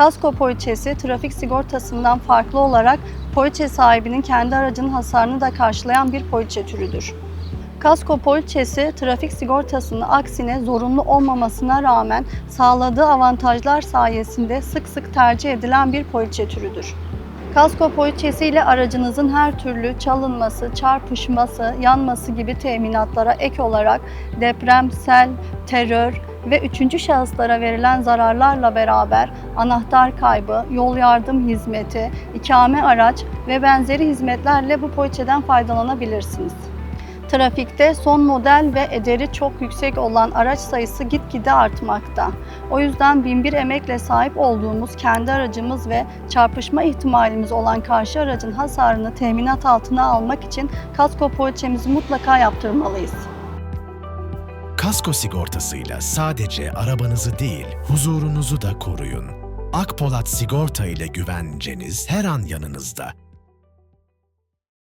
Kasko poliçesi trafik sigortasından farklı olarak poliçe sahibinin kendi aracının hasarını da karşılayan bir poliçe türüdür. Kasko poliçesi trafik sigortasının aksine zorunlu olmamasına rağmen sağladığı avantajlar sayesinde sık sık tercih edilen bir poliçe türüdür. Kasko poliçesi ile aracınızın her türlü çalınması, çarpışması, yanması gibi teminatlara ek olarak deprem, sel, terör ve üçüncü şahıslara verilen zararlarla beraber anahtar kaybı, yol yardım hizmeti, ikame araç ve benzeri hizmetlerle bu poliçeden faydalanabilirsiniz. Trafikte son model ve ederi çok yüksek olan araç sayısı gitgide artmakta. O yüzden binbir emekle sahip olduğumuz kendi aracımız ve çarpışma ihtimalimiz olan karşı aracın hasarını teminat altına almak için kasko poliçemizi mutlaka yaptırmalıyız. Kasko sigortasıyla sadece arabanızı değil, huzurunuzu da koruyun. Akpolat Sigorta ile güvenceniz her an yanınızda.